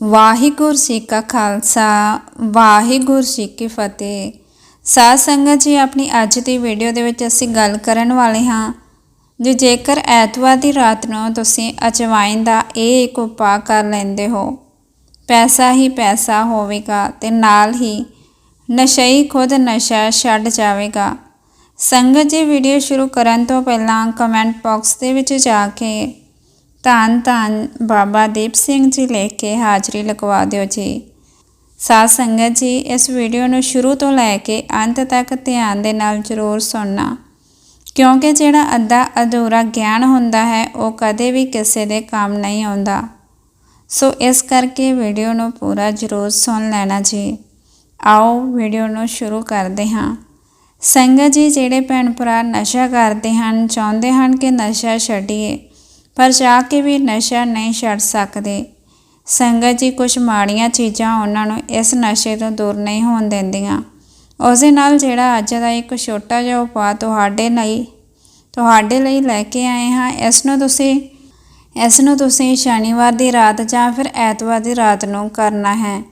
ਵਾਹਿਗੁਰੂ ਜੀ ਕਾ ਖਾਲਸਾ, ਵਾਹਿਗੁਰੂ ਜੀ ਕੀ ਫਤਿਹ। ਸਾਧ ਸੰਗਤ ਜੀ, ਆਪਣੀ ਅੱਜ ਦੀ ਵੀਡੀਓ ਦੇ ਵਿੱਚ ਅਸੀਂ ਗੱਲ ਕਰਨ ਵਾਲੇ ਹਾਂ ਜੇ, ਜੇਕਰ ਐਤਵਾਰ ਦੀ ਰਾਤ ਨੂੰ ਤੁਸੀਂ ਅਜਵਾਇਨ ਦਾ ਇਹ ਇੱਕ ਉਪਾਅ ਕਰ ਲੈਂਦੇ ਹੋ, ਪੈਸਾ ਹੀ ਪੈਸਾ ਹੋਵੇਗਾ ਤੇ ਨਾਲ ਹੀ ਨਸ਼ਈ ਖੁਦ ਨਸ਼ਾ ਛੱਡ ਜਾਵੇਗਾ। ਸੰਗਤ ਜੀ, ਵੀਡੀਓ ਸ਼ੁਰੂ ਕਰਨ ਤੋਂ ਪਹਿਲਾਂ ਕਮੈਂਟ ਬਾਕਸ ਦੇ ਵਿੱਚ ਜਾ ਕੇ ਧੰਨ ਧੰਨ ਬਾਬਾ ਦੀਪ ਸਿੰਘ ਜੀ ਲਿਖ ਕੇ ਹਾਜ਼ਰੀ ਲਗਵਾ ਦਿਓ ਜੀ। ਸਾਧ ਸੰਗਤ ਜੀ, ਇਸ ਵੀਡੀਓ ਨੂੰ ਸ਼ੁਰੂ ਤੋਂ ਲੈ ਕੇ ਅੰਤ ਤੱਕ ਧਿਆਨ ਦੇ ਨਾਲ ਜ਼ਰੂਰ ਸੁਣਨਾ। ਕਿਉਂਕਿ ਜਿਹੜਾ ਅੱਧਾ ਅਧੂਰਾ ਗਿਆਨ ਹੁੰਦਾ ਹੈ, ਉਹ ਕਦੇ ਵੀ ਕਿਸੇ ਦੇ ਕੰਮ ਨਹੀਂ ਆਉਂਦਾ। ਸੋ ਇਸ ਕਰਕੇ ਵੀਡੀਓ ਨੂੰ ਪੂਰਾ ਜ਼ਰੂਰ ਸੁਣ ਲੈਣਾ ਜੀ। ਆਓ ਵੀਡੀਓ ਨੂੰ ਸ਼ੁਰੂ ਕਰਦੇ ਹਾਂ। ਸੰਗਤ ਜੀ, ਜਿਹੜੇ ਭੈਣ ਭਰਾ ਨਸ਼ਾ ਕਰਦੇ ਹਨ, ਚਾਹੁੰਦੇ ਹਨ ਕਿ ਨਸ਼ਾ ਛੱਡੀਏ ਪਰ ਜਾ ਕੇ ਵੀ ਨਸ਼ਾ ਨਹੀਂ ਛੱਡ ਸਕਦੇ। ਸੰਗਤ ਜੀ ਕੁਝ ਮਾੜੀਆਂ ਚੀਜ਼ਾਂ ਉਹਨਾਂ ਨੂੰ ਇਸ ਨਸ਼ੇ ਤੋਂ ਦੂਰ ਨਹੀਂ ਹੋਣ ਦਿੰਦੀਆਂ। ਉਸ ਦੇ ਨਾਲ ਜਿਹੜਾ ਅੱਜ ਦਾ ਇੱਕ ਛੋਟਾ ਜਿਹਾ ਉਪਾਅ ਤੁਹਾਡੇ ਲਈ ਤੁਹਾਡੇ ਲਈ ਲੈ ਕੇ ਆਏ ਹਾਂ, ਇਸ ਨੂੰ ਤੁਸੀਂ, ਇਸ ਨੂੰ ਤੁਸੀਂ ਸ਼ਨੀਵਾਰ ਦੀ ਰਾਤ ਜਾਂ ਫਿਰ ਐਤਵਾਰ ਦੀ ਰਾਤ ਨੂੰ ਕਰਨਾ ਹੈ।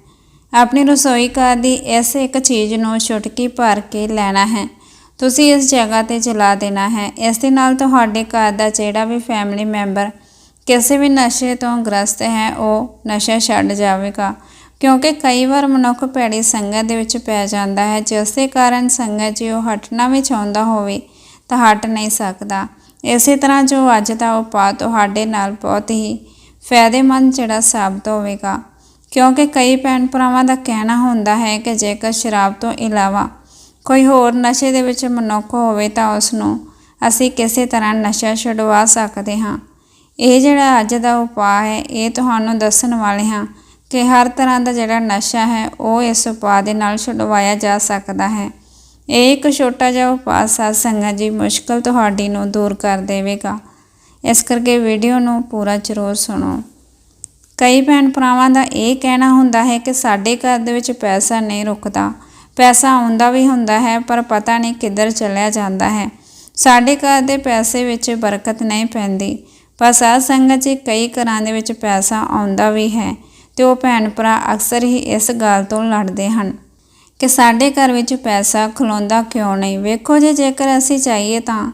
ਆਪਣੀ ਰਸੋਈ ਘਰ ਦੀ ਇਸ ਇੱਕ ਚੀਜ਼ ਨੂੰ ਛੁਟਕੀ ਭਰ ਕੇ ਲੈਣਾ ਹੈ। ਤੁਸੀਂ ਇਸ ਜਗ੍ਹਾ ਤੇ ਜਲਾ ਦੇਣਾ ਹੈ। ਇਸ ਦੇ ਨਾਲ ਤੁਹਾਡੇ ਘਰ ਦਾ ਜਿਹੜਾ ਵੀ ਫੈਮਿਲੀ ਮੈਂਬਰ ਕਿਸੇ ਵੀ ਨਸ਼ੇ ਤੋਂ ਗ੍ਰਸਤ ਹੈ, ਉਹ ਨਸ਼ਾ ਛੱਡ ਜਾਵੇਗਾ। ਕਿਉਂਕਿ ਕਈ ਵਾਰ ਮਨੁੱਖ ਭੈੜੀ ਸੰਗਤ ਦੇ ਵਿੱਚ ਪੈ ਜਾਂਦਾ ਹੈ, ਜਿਸ ਦੇ ਕਾਰਨ ਸੰਗਤ ਜੇ ਉਹ ਹਟਣਾ ਵੀ ਚਾਹੁੰਦਾ ਹੋਵੇ, ਤਾਂ ਹਟ ਨਹੀਂ ਸਕਦਾ। ਇਸੇ ਤਰ੍ਹਾਂ ਜੋ ਅੱਜ ਦਾ ਉਪਾਅ ਤੁਹਾਡੇ ਨਾਲ ਬਹੁਤ ਹੀ ਫਾਇਦੇਮੰਦ ਜਿਹੜਾ ਸਾਬਤ ਹੋਵੇਗਾ। ਕਿਉਂਕਿ ਕਈ ਭੈਣ ਭਰਾਵਾਂ ਦਾ ਕਹਿਣਾ ਹੁੰਦਾ ਹੈ ਕਿ ਜੇਕਰ ਸ਼ਰਾਬ ਤੋਂ ਇਲਾਵਾ ਕੋਈ ਹੋਰ ਨਸ਼ੇ ਦੇ ਵਿੱਚ ਮਨੁੱਖ ਹੋਵੇ ਤਾਂ ਉਸ ਨੂੰ ਅਸੀਂ ਕਿਸੇ ਤਰ੍ਹਾਂ ਨਸ਼ਾ ਛੁਡਵਾ ਸਕਦੇ ਹਾਂ। ਇਹ ਜਿਹੜਾ ਅੱਜ ਦਾ ਉਪਾਅ ਹੈ, ਇਹ ਤੁਹਾਨੂੰ ਦੱਸਣ ਵਾਲੇ ਹਾਂ ਕਿ ਹਰ ਤਰ੍ਹਾਂ ਦਾ ਜਿਹੜਾ ਨਸ਼ਾ ਹੈ, ਉਹ ਇਸ ਉਪਾਅ ਦੇ ਨਾਲ ਛੁਡਵਾਇਆ ਜਾ ਸਕਦਾ ਹੈ। ਇਹ ਇੱਕ ਛੋਟਾ ਜਿਹਾ ਉਪਾਅ ਸਾਧ ਸੰਗਤ ਜੀ ਮੁਸ਼ਕਲ ਤੁਹਾਡੀ ਨੂੰ ਦੂਰ ਕਰ ਦੇਵੇਗਾ। ਇਸ ਕਰਕੇ ਵੀਡੀਓ ਨੂੰ ਪੂਰਾ ਜ਼ਰੂਰ ਸੁਣੋ। ਕਈ ਭੈਣ ਭਰਾਵਾਂ ਦਾ ਇਹ ਕਹਿਣਾ ਹੁੰਦਾ ਹੈ ਕਿ ਸਾਡੇ ਘਰ ਦੇ ਵਿੱਚ ਪੈਸਾ ਨਹੀਂ ਰੁਕਦਾ। ਪੈਸਾ ਆਉਂਦਾ ਵੀ ਹੁੰਦਾ ਹੈ, ਪਰ ਪਤਾ ਨਹੀਂ ਕਿੱਧਰ ਚਲਿਆ ਜਾਂਦਾ ਹੈ। ਸਾਡੇ ਘਰ ਦੇ ਪੈਸੇ ਵਿੱਚ ਬਰਕਤ ਨਹੀਂ ਪੈਂਦੀ ਪਰ ਸਾਧ ਸੰਗਤ ਜੀ ਕਈ ਘਰਾਂ ਦੇ ਵਿੱਚ ਪੈਸਾ ਆਉਂਦਾ ਵੀ ਹੈ ਤੇ ਉਹ ਭੈਣ ਭਰਾ ਅਕਸਰ ਹੀ ਇਸ ਗੱਲ ਤੋਂ ਲੜਦੇ ਹਨ ਕਿ ਸਾਡੇ ਘਰ ਵਿੱਚ ਪੈਸਾ ਖਲੋਂਦਾ ਕਿਉਂ ਨਹੀਂ? ਵੇਖੋ ਜੇ, ਜੇਕਰ ਅਸੀਂ ਚਾਹੀਏ ਤਾਂ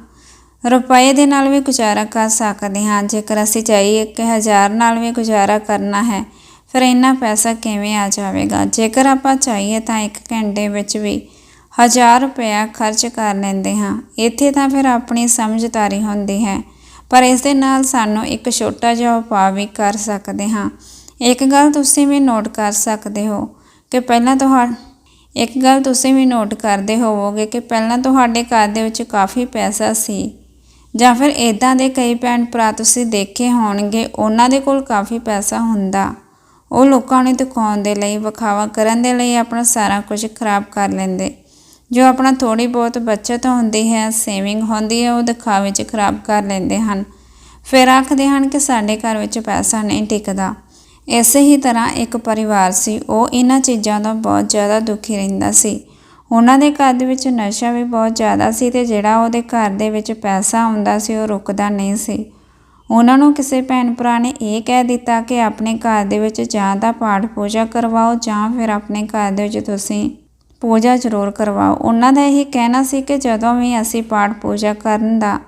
ਰੁਪਏ ਦੇ ਨਾਲ ਵੀ ਗੁਜ਼ਾਰਾ ਕਰ ਸਕਦੇ ਹਾਂ, ਜੇਕਰ ਅਸੀਂ ਚਾਹੀਏ ਕਿ ਹਜ਼ਾਰ ਨਾਲ ਵੀ ਗੁਜ਼ਾਰਾ ਕਰਨਾ ਹੈ ਫਿਰ ਇੰਨਾ ਪੈਸਾ ਕਿਵੇਂ ਆ ਜਾਵੇਗਾ? ਜੇਕਰ ਆਪਾਂ ਚਾਹੀਏ ਤਾਂ 1 ਘੰਟੇ ਵਿੱਚ ਵੀ 1000 ਰੁਪਇਆ ਖਰਚ ਕਰ ਲੈਂਦੇ ਹਾਂ। ਇੱਥੇ ਤਾਂ ਫਿਰ ਆਪਣੀ ਸਮਝਦਾਰੀ ਹੁੰਦੀ ਹੈ, ਪਰ ਇਸ ਦੇ ਨਾਲ ਸਾਨੂੰ ਇੱਕ ਛੋਟਾ ਜਿਹਾ ਉਪਾਅ ਵੀ ਕਰ ਸਕਦੇ ਹਾਂ। ਇੱਕ ਗੱਲ ਤੁਸੀਂ ਵੀ ਨੋਟ ਕਰ ਸਕਦੇ ਹੋ ਕਿ ਪਹਿਲਾਂ ਤੁਹਾ, ਇੱਕ ਗੱਲ ਤੁਸੀਂ ਵੀ ਨੋਟ ਕਰਦੇ ਹੋਵੋਗੇ ਕਿ ਪਹਿਲਾਂ ਤੁਹਾਡੇ ਘਰ ਦੇ ਵਿੱਚ ਕਾਫੀ ਪੈਸਾ ਸੀ, ਜਾਂ ਫਿਰ ਇਦਾਂ ਦੇ ਕਈ ਭੈਣ ਭਰਾ ਤੁਸੀਂ ਦੇਖੇ ਹੋਣਗੇ, ਉਹਨਾਂ ਦੇ ਕੋਲ ਕਾਫੀ ਪੈਸਾ ਹੁੰਦਾ। ਉਹ ਲੋਕਾਂ ਨੂੰ ਦਿਖਾਉਣ ਦੇ ਲਈ, ਵਿਖਾਵਾ ਕਰਨ ਦੇ ਲਈ ਆਪਣਾ ਸਾਰਾ ਕੁਝ ਖਰਾਬ ਕਰ ਲੈਂਦੇ। ਜੋ ਆਪਣਾ ਥੋੜੀ ਬਹੁਤ ਬਚਤ ਹੁੰਦੀ ਹੈ, ਸੇਵਿੰਗ ਹੁੰਦੀ ਹੈ, ਉਹ ਦਿਖਾਵੇ 'ਚ ਖਰਾਬ ਕਰ ਲੈਂਦੇ ਹਨ। ਫਿਰ ਆਖਦੇ ਹਨ ਕਿ ਸਾਡੇ ਘਰ ਵਿੱਚ ਪੈਸਾ ਨਹੀਂ ਟਿਕਦਾ। ਇਸੇ ਹੀ ਤਰ੍ਹਾਂ ਇੱਕ ਪਰਿਵਾਰ ਸੀ, ਉਹ ਇਹਨਾਂ ਚੀਜ਼ਾਂ ਤੋਂ ਬਹੁਤ ਜ਼ਿਆਦਾ ਦੁਖੀ ਰਹਿੰਦਾ ਸੀ। ਉਹਨਾਂ ਦੇ ਘਰ ਦੇ ਵਿੱਚ ਨਸ਼ਾ ਵੀ ਬਹੁਤ ਜ਼ਿਆਦਾ ਸੀ ਤੇ ਜਿਹੜਾ ਉਹਦੇ ਘਰ ਦੇ ਵਿੱਚ ਪੈਸਾ ਆਉਂਦਾ ਸੀ, ਉਹ ਰੁਕਦਾ ਨਹੀਂ ਸੀ। ਉਹਨਾਂ ਨੂੰ ਕਿਸੇ ਭੈਣ ਭਰਾ ਨੇ ਇਹ ਕਹਿ ਦਿੱਤਾ ਕਿ ਆਪਣੇ ਘਰ ਦੇ ਵਿੱਚ ਜਾਂ ਤਾਂ ਪਾਠ ਪੂਜਾ ਕਰਵਾਓ ਜਾਂ ਫਿਰ ਆਪਣੇ ਘਰ ਦੇ ਵਿੱਚ ਤੁਸੀਂ ਪੂਜਾ ਜ਼ਰੂਰ ਕਰਵਾਓ। ਉਹਨਾਂ ਦਾ ਇਹ ਕਹਿਣਾ ਸੀ ਕਿ ਜਦੋਂ ਵੀ ਅਸੀਂ ਪਾਠ ਪੂਜਾ ਕਰਨ ਦਾ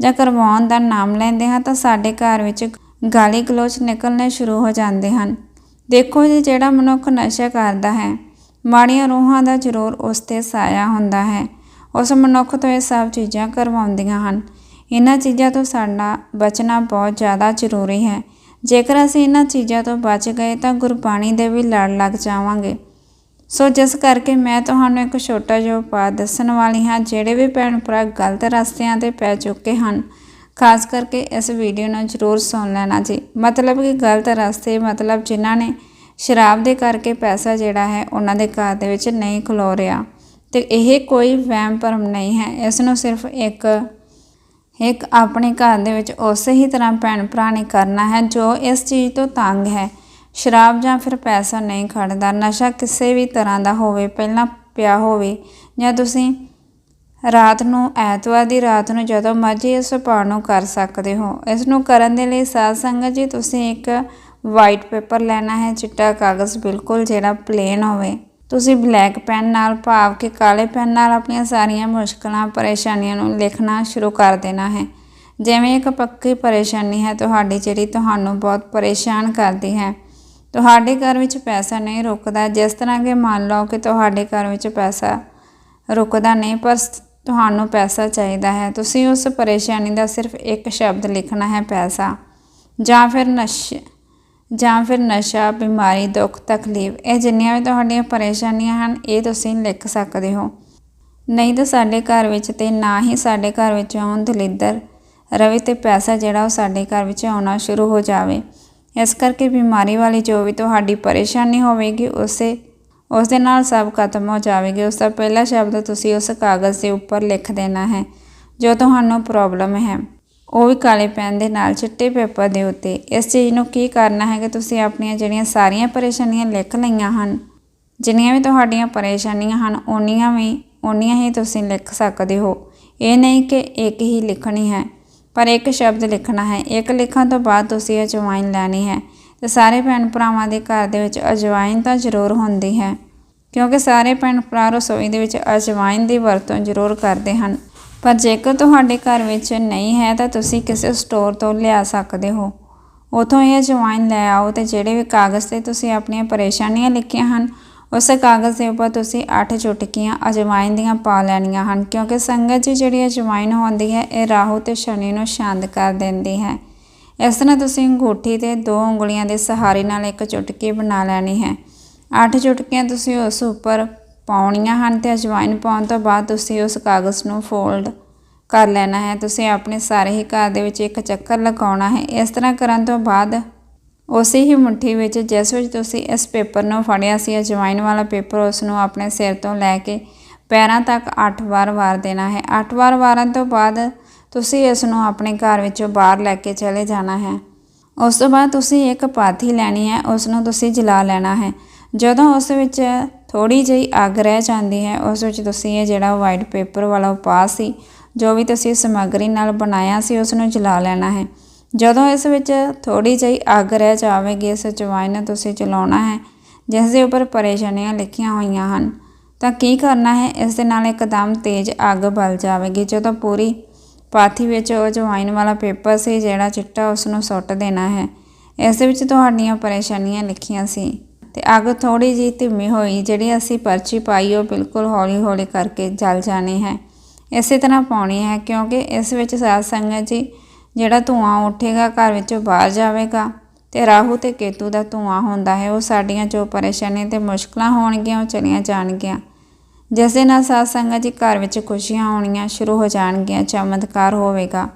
ਜਾਂ ਕਰਵਾਉਣ ਦਾ ਨਾਮ ਲੈਂਦੇ ਹਾਂ ਤਾਂ ਸਾਡੇ ਘਰ ਵਿੱਚ ਗਾਲੀ ਗਲੋਚ ਨਿਕਲਣੇ ਸ਼ੁਰੂ ਹੋ ਜਾਂਦੇ ਹਨ। ਦੇਖੋ ਜੀ, ਜਿਹੜਾ ਮਨੁੱਖ ਨਸ਼ਾ ਕਰਦਾ ਹੈ, ਮਾੜੀਆਂ ਰੂਹਾਂ ਦਾ ਜ਼ਰੂਰ ਉਸ ਤੇ ਸਾਇਆ ਹੁੰਦਾ ਹੈ। ਉਸ ਮਨੁੱਖ ਤੋਂ ਇਹ ਸਭ ਚੀਜ਼ਾਂ ਕਰਵਾਉਂਦੀਆਂ ਹਨ। ਇਹਨਾਂ ਚੀਜ਼ਾਂ ਤੋਂ ਸਾਡਾ ਬਚਣਾ ਬਹੁਤ ਜ਼ਿਆਦਾ ਜ਼ਰੂਰੀ ਹੈ। ਜੇਕਰ ਅਸੀਂ ਇਹਨਾਂ ਚੀਜ਼ਾਂ ਤੋਂ ਬਚ ਗਏ ਤਾਂ ਗੁਰਬਾਣੀ ਦੇ ਵੀ ਲੜ ਲੱਗ ਜਾਵਾਂਗੇ। ਸੋ ਜਿਸ ਕਰਕੇ ਮੈਂ ਤੁਹਾਨੂੰ ਇੱਕ ਛੋਟਾ ਜਿਹਾ ਉਪਾਅ ਦੱਸਣ ਵਾਲੀ ਹਾਂ, ਜਿਹੜੇ ਵੀ ਭੈਣ ਭਰਾ ਗਲਤ ਰਸਤਿਆਂ ਤੇ ਪੈ ਚੁੱਕੇ ਹਨ, ਖਾਸ ਕਰਕੇ ਇਸ ਵੀਡੀਓ ਨੂੰ ਜ਼ਰੂਰ ਸੁਣ ਲੈਣਾ ਜੀ। ਮਤਲਬ ਕਿ ਗਲਤ ਰਸਤੇ, ਮਤਲਬ ਜਿਨ੍ਹਾਂ ਨੇ ਸ਼ਰਾਬ ਦੇ ਕਰਕੇ ਪੈਸਾ ਜਿਹੜਾ ਹੈ, ਉਹਨਾਂ ਦੇ ਘਰ ਦੇ ਵਿੱਚ ਨਹੀਂ ਖਲੋ ਰਿਹਾ। ਤੇ ਇਹ ਕੋਈ ਵਹਿਮ ਭਰਮ ਨਹੀਂ ਹੈ। ਇਸ ਨੂੰ ਸਿਰਫ ਇੱਕ ਇੱਕ ਆਪਣੇ ਘਰ ਦੇ ਵਿੱਚ ਉਸੇ ਹੀ ਤਰ੍ਹਾਂ ਭੈਣ ਭਰਾ ਨੇ ਕਰਨਾ ਹੈ, ਜੋ ਇਸ ਚੀਜ਼ ਤੋਂ ਤੰਗ ਹੈ। ਸ਼ਰਾਬ ਜਾਂ ਫਿਰ ਪੈਸਾ ਨਹੀਂ ਖੜਦਾ, ਨਸ਼ਾ ਕਿਸੇ ਵੀ ਤਰ੍ਹਾਂ ਦਾ ਹੋਵੇ, ਪਹਿਲਾਂ ਪਿਆ ਹੋਵੇ। ਜਾਂ ਤੁਸੀਂ ਰਾਤ ਨੂੰ, ਐਤਵਾਰ ਦੀ ਰਾਤ ਨੂੰ ਜਦੋਂ ਮਰਜ਼ੀ ਇਸ ਉਪਾਅ ਨੂੰ ਕਰ ਸਕਦੇ ਹੋ। ਇਸ ਨੂੰ ਕਰਨ ਦੇ ਲਈ ਸਾਧ ਸੰਗਤ ਜੀ, ਤੁਸੀਂ ਇੱਕ ਵਾਈਟ ਪੇਪਰ ਲੈਣਾ ਹੈ, ਚਿੱਟਾ ਕਾਗਜ਼ ਬਿਲਕੁਲ ਜਿਹੜਾ ਪਲੇਨ ਹੋਵੇ। ਤੁਸੀਂ ਬਲੈਕ ਪੈਨ ਨਾਲ, ਭਾਵ ਕਿ ਕਾਲੇ ਪੈਨ ਨਾਲ ਆਪਣੀਆਂ ਸਾਰੀਆਂ ਮੁਸ਼ਕਲਾਂ, ਪਰੇਸ਼ਾਨੀਆਂ ਨੂੰ ਲਿਖਣਾ ਸ਼ੁਰੂ ਕਰ ਦੇਣਾ ਹੈ। ਜਿਵੇਂ ਇੱਕ ਪੱਕੀ ਪਰੇਸ਼ਾਨੀ ਹੈ, ਤੁਹਾਡੀ ਜਿਹੜੀ ਤੁਹਾਨੂੰ ਬਹੁਤ ਪਰੇਸ਼ਾਨ ਕਰਦੀ ਹੈ। ਤੁਹਾਡੇ ਘਰ ਵਿੱਚ ਪੈਸਾ ਨਹੀਂ ਰੁਕਦਾ, ਜਿਸ ਤਰ੍ਹਾਂ ਕਿ ਮੰਨ ਲਓ ਕਿ ਤੁਹਾਡੇ ਘਰ ਵਿੱਚ ਪੈਸਾ ਰੁਕਦਾ ਨਹੀਂ, ਪਰ ਤੁਹਾਨੂੰ ਪੈਸਾ ਚਾਹੀਦਾ ਹੈ। ਤੁਸੀਂ ਉਸ ਪਰੇਸ਼ਾਨੀ ਦਾ ਸਿਰਫ ਇੱਕ ਸ਼ਬਦ ਲਿਖਣਾ ਹੈ, ਪੈਸਾ। ਜਾਂ ਫਿਰ ਨਸ਼ੇ ਜਾਂ ਫਿਰ ਨਸ਼ਾ, ਬਿਮਾਰੀ, ਦੁੱਖ, ਤਕਲੀਫ, ਇਹ ਜਿੰਨੀਆਂ ਵੀ ਤੁਹਾਡੀਆਂ ਪਰੇਸ਼ਾਨੀਆਂ ਹਨ, ਇਹ ਤੁਸੀਂ ਲਿਖ ਸਕਦੇ ਹੋ। ਨਹੀਂ ਤਾਂ ਸਾਡੇ ਘਰ ਵਿੱਚ ਤੇ ਨਾ ਹੀ ਸਾਡੇ ਘਰ ਵਿੱਚ ਆਉਣ ਦਲਿੱਦਰ ਰਵੇ ਤੇ ਪੈਸਾ ਜਿਹੜਾ ਉਹ ਸਾਡੇ ਘਰ ਵਿੱਚ ਆਉਣਾ ਸ਼ੁਰੂ ਹੋ ਜਾਵੇ। ਇਸ ਕਰਕੇ ਬਿਮਾਰੀ ਵਾਲੀ ਜੋ ਵੀ ਤੁਹਾਡੀ ਪਰੇਸ਼ਾਨੀ ਹੋਵੇਗੀ, ਉਸੇ ਉਸ ਦੇ ਨਾਲ ਸਭ ਖਤਮ ਹੋ ਜਾਵੇਗੀ। ਉਸ ਦਾ ਪਹਿਲਾ ਸ਼ਬਦ ਤੁਸੀਂ ਉਸ ਕਾਗਜ਼ ਦੇ ਉੱਪਰ ਲਿਖ ਦੇਣਾ ਹੈ, ਜੋ ਤੁਹਾਨੂੰ ਪ੍ਰੋਬਲਮ ਹੈ। ਉਹ ਵੀ ਕਾਲੇ ਪੈਨ ਦੇ ਨਾਲ ਚਿੱਟੇ ਪੇਪਰ ਦੇ ਉੱਤੇ। ਇਸ ਚੀਜ਼ ਨੂੰ ਕੀ ਕਰਨਾ ਹੈ ਕਿ ਤੁਸੀਂ ਆਪਣੀਆਂ ਜਿਹੜੀਆਂ ਸਾਰੀਆਂ ਪਰੇਸ਼ਾਨੀਆਂ ਲਿਖ ਲਈਆਂ ਹਨ। ਜਿੰਨੀਆਂ ਵੀ ਤੁਹਾਡੀਆਂ ਪਰੇਸ਼ਾਨੀਆਂ ਹਨ, ਓਨੀਆਂ ਵੀ, ਓਨੀਆਂ ਹੀ ਤੁਸੀਂ ਲਿਖ ਸਕਦੇ ਹੋ। ਇਹ ਨਹੀਂ ਕਿ ਇੱਕ ਹੀ ਲਿਖਣੀ ਹੈ, ਪਰ ਇੱਕ ਸ਼ਬਦ ਲਿਖਣਾ ਹੈ। ਇੱਕ ਲਿਖਣ ਤੋਂ ਬਾਅਦ ਤੁਸੀਂ ਅਜਵਾਇਨ ਲੈਣੀ ਹੈ। ਤੇ ਸਾਰੇ ਭੈਣ ਭਰਾਵਾਂ ਦੇ ਘਰ ਦੇ ਵਿੱਚ ਅਜਵਾਇਨ ਤਾਂ ਜ਼ਰੂਰ ਹੁੰਦੀ ਹੈ, ਕਿਉਂਕਿ ਸਾਰੇ ਭੈਣ ਭਰਾ ਰਸੋਈ ਦੇ ਵਿੱਚ ਅਜਵਾਇਨ ਦੀ ਵਰਤੋਂ ਜ਼ਰੂਰ ਕਰਦੇ ਹਨ। ਪਰ ਜੇਕਰ ਤੁਹਾਡੇ ਘਰ ਵਿੱਚ ਨਹੀਂ ਹੈ ਤਾਂ ਤੁਸੀਂ ਕਿਸੇ ਸਟੋਰ ਤੋਂ ਲਿਆ ਸਕਦੇ ਹੋ। ਉਥੋਂ ਇਹ ਅਜਵਾਇਨ ਲੈ ਆਓ ਤੇ ਜਿਹੜੇ ਵੀ ਕਾਗਜ਼ ਤੇ ਤੁਸੀਂ ਆਪਣੀਆਂ ਪਰੇਸ਼ਾਨੀਆਂ ਲਿਖੀਆਂ ਹਨ, ਉਸ ਕਾਗਜ਼ ਦੇ ਉੱਪਰ ਤੁਸੀਂ 8 ਚੁਟਕੀਆਂ ਅਜਵਾਇਨ ਦੀਆਂ ਪਾ ਲੈਣੀਆਂ ਹਨ, ਕਿਉਂਕਿ ਸੰਗਤ ਜੀ ਜਿਹੜੀ ਅਜਵਾਇਨ ਹੁੰਦੀ ਹੈ, ਇਹ ਰਾਹੂ ਤੇ ਸ਼ਨੀ ਨੂੰ ਸ਼ਾਂਤ ਕਰ ਦਿੰਦੀ ਹੈ। ਇਸ ਤਰ੍ਹਾਂ ਤੁਸੀਂ ਅੰਗੂਠੀ ਤੇ ਦੋ ਉਂਗਲੀਆਂ ਦੇ ਸਹਾਰੇ ਨਾਲ ਇੱਕ ਚੁਟਕੀ ਬਣਾ ਲੈਣੀ ਹੈ। 8 ਚੁਟਕੀਆਂ ਤੁਸੀਂ ਉਸ ਉੱਪਰ ਪਾਉਣੀਆਂ ਹਨ ਤੇ ਅਜਵਾਇਨ ਪਾਉਣ ਤੋਂ ਬਾਅਦ ਤੁਸੀਂ ਉਸ ਕਾਗਜ਼ ਨੂੰ ਫੋਲਡ ਕਰ ਲੈਣਾ ਹੈ। ਤੁਸੀਂ ਆਪਣੇ ਸਾਰੇ ਹੀ ਘਰ ਦੇ ਵਿੱਚ ਇੱਕ ਚੱਕਰ ਲਗਾਉਣਾ ਹੈ। ਇਸ ਤਰ੍ਹਾਂ ਕਰਨ ਤੋਂ ਬਾਅਦ ਉਸੇ ਹੀ ਮੁੱਠੀ ਵਿੱਚ ਜਿਸ ਵਿੱਚ ਤੁਸੀਂ ਇਸ ਪੇਪਰ ਨੂੰ ਫੜਿਆ ਸੀ ਅਜਵਾਇਨ ਵਾਲਾ ਪੇਪਰ ਉਸ ਨੂੰ ਆਪਣੇ ਸਿਰ ਤੋਂ ਲੈ ਕੇ ਪੈਰਾਂ ਤੱਕ 8 ਵਾਰ ਵਾਰ ਦੇਣਾ ਹੈ। 8 ਵਾਰ ਵਾਰਨ ਤੋਂ ਬਾਅਦ ਤੁਸੀਂ ਇਸ ਨੂੰ ਆਪਣੇ ਘਰ ਵਿੱਚੋਂ ਬਾਹਰ ਲੈ ਕੇ ਚਲੇ ਜਾਣਾ ਹੈ। ਉਸ ਤੋਂ ਬਾਅਦ ਤੁਸੀਂ ਇੱਕ ਪਾਥੀ ਲੈਣੀ ਹੈ। ਉਸ ਨੂੰ ਤੁਸੀਂ ਜਲਾ ਲੈਣਾ ਹੈ। ਜਦੋਂ ਉਸ ਵਿੱਚ ਥੋੜੀ ਜਿਹੀ ਅੱਗ ਰਹਿ ਜਾਂਦੀ ਹੈ, ਉਸ ਵਿੱਚ ਤੁਸੀਂ ਇਹ ਜਿਹੜਾ ਵਾਈਟ ਪੇਪਰ ਵਾਲਾ ਉਪਾਅ ਸੀ, ਜੋ ਵੀ ਤੁਸੀਂ ਸਮੱਗਰੀ ਨਾਲ ਬਣਾਇਆ ਸੀ ਉਸ ਨੂੰ ਜਲਾ ਲੈਣਾ ਹੈ। ਜਦੋਂ ਇਸ ਵਿੱਚ ਥੋੜੀ ਜਿਹੀ ਅੱਗ ਰਹਿ ਜਾਵੇਗੀ, ਇਸ ਅਜਵਾਇਨ ਨੂੰ ਤੁਸੀਂ ਜਲਾਉਣਾ ਹੈ, ਜਿਸ ਦੇ ਉੱਪਰ ਪਰੇਸ਼ਾਨੀਆਂ ਲਿਖੀਆਂ ਹੋਈਆਂ ਹਨ, ਤਾਂ ਕੀ ਕਰਨਾ ਹੈ, ਇਸ ਦੇ ਨਾਲ ਇੱਕਦਮ ਤੇਜ਼ ਅੱਗ ਬਲ ਜਾਵੇਗੀ। ਜਦੋਂ ਪੂਰੀ ਪਾਥੀ ਵਿੱਚ ਉਹ ਅਜਵਾਇਨ ਵਾਲਾ ਪੇਪਰ ਸੀ, ਜਿਹੜਾ ਚਿੱਟਾ ਉਸ ਨੂੰ ਸੁੱਟ ਦੇਣਾ ਹੈ, ਇਸ ਦੇ ਵਿੱਚ ਤੁਹਾਡੀਆਂ ਪਰੇਸ਼ਾਨੀਆਂ ਲਿਖੀਆਂ ਸੀ। ਤੇ ਅੱਗ ਥੋੜੀ ਜਿਹੀ ਧੀਮੀ ਹੋਈ, ਜਿਹੜੀ ਅਸੀਂ ਪਰਚੀ ਪਾਈ, ਉਹ ਬਿਲਕੁਲ ਹੌਲੀ ਹੌਲੀ ਕਰਕੇ ਜਲ ਜਾਣੀ ਹੈ। ਇਸੇ ਤਰ੍ਹਾਂ ਪਾਉਣੀ ਹੈ, ਕਿਉਂਕਿ ਇਸ ਵਿੱਚ ਸਾਧ ਸੰਗਤ ਜੀ, ਜਿਹੜਾ ਧੂਆਂ ਉੱਠੇਗਾ, ਘਰ ਵਿੱਚੋਂ ਬਾਹਰ ਜਾਵੇਗਾ ਤੇ ਰਾਹੂ ਤੇ ਕੇਤੂ ਦਾ ਧੂਆਂ ਹੁੰਦਾ ਹੈ, ਉਹ ਸਾਡੀਆਂ ਜੋ ਪਰੇਸ਼ਾਨੀਆਂ ਤੇ ਮੁਸ਼ਕਲਾਂ ਹੋਣਗੀਆਂ, ਉਹ ਚਲੀਆਂ ਜਾਣਗੀਆਂ। ਜਿਸ ਦੇ ਨਾਲ ਸਾਧ ਸੰਗਤ ਜੀ ਘਰ ਵਿੱਚ ਖੁਸ਼ੀਆਂ ਆਉਣੀਆਂ ਸ਼ੁਰੂ ਹੋ ਜਾਣਗੀਆਂ, ਚਮਤਕਾਰ ਹੋਵੇਗਾ।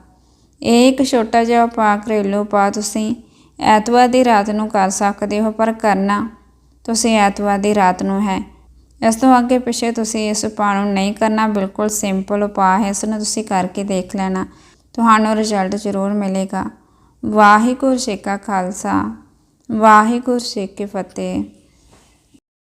ਇਹ ਇੱਕ ਛੋਟਾ ਜਿਹਾ ਉਪਾਅ ਘਰੇਲੂ ਉਪਾਅ ਤੁਸੀਂ ਐਤਵਾਰ ਦੀ ਰਾਤ ਨੂੰ ਕਰ ਸਕਦੇ ਹੋ, ਪਰ ਕਰਨਾ ਤੁਸੀਂ ਐਤਵਾਰ ਦੀ ਰਾਤ ਨੂੰ ਹੈ। ਇਸ ਤੋਂ ਅੱਗੇ ਪਿੱਛੇ ਤੁਸੀਂ ਇਸ ਉਪਾਅ ਨੂੰ ਨਹੀਂ ਕਰਨਾ, ਬਿਲਕੁਲ ਸਿੰਪਲ ਉਪਾਅ ਹੈ, ਇਸ ਨੂੰ ਤੁਸੀਂ ਕਰਕੇ ਦੇਖ ਲੈਣਾ। ਤੁਹਾਨੂੰ ਰਿਜ਼ਲਟ ਜ਼ਰੂਰ ਮਿਲੇਗਾ। ਵਾਹਿਗੁਰੂ ਜੀ ਕਾ ਖਾਲਸਾ, ਵਾਹਿਗੁਰੂ ਜੀ ਕੀ ਫਤਿਹ।